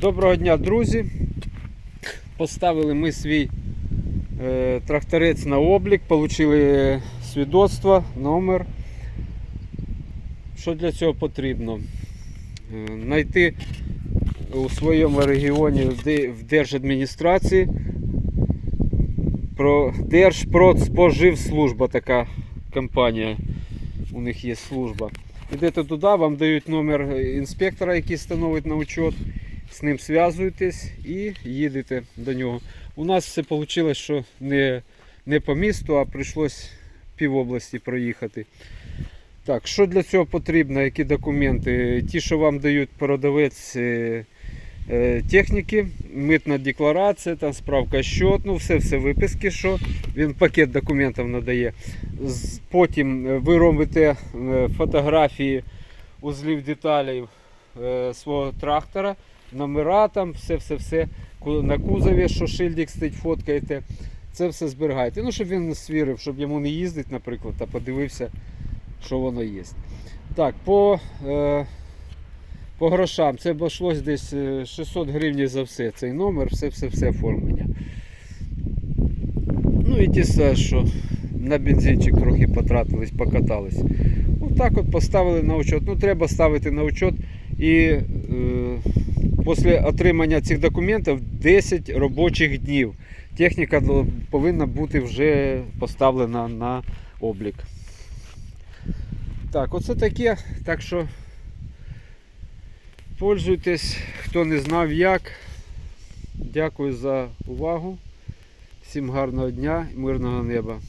Доброго дня, друзі. Поставили ми свій е, тракторець на облік, отримали свідоцтво, номер. Що для цього потрібно? Е, Знайти у своєму регіоні в в держадміністрації про Держпродспоживслужба така компанія. У них є служба. Ідете туди, вам дають номер інспектора, який становить на учет. З ним зв'язуєтесь і їдете до нього. У нас все вийшло, що не, не по місту, а прийшлось пів області проїхати. Так, що для цього потрібно, які документи? Ті, що вам дають продавець е, е, техніки, митна декларація, там справка счет, ну все, все виписки, що він пакет документів надає. Потім е, ви робите фотографії узлів деталей свого трактора, номера там, все-все-все на кузові, що шильдик стоїть, фоткаєте. Це все зберігаєте. Ну, щоб він свірив, щоб йому не їздити, наприклад, а подивився, що воно є. Так, по, е, по грошам це обійшлось десь е, 600 гривень за все. Цей номер, все-все-все оформлення. Ну і ті все, що на бензинчик трохи потратились, покатались. Отак от поставили на учет. Ну, треба ставити на учет. І е, після отримання цих документів 10 робочих днів. Техніка повинна бути вже поставлена на облік. Так, оце таке. Так що пользуйтесь, хто не знав як. Дякую за увагу. Всім гарного дня і мирного неба.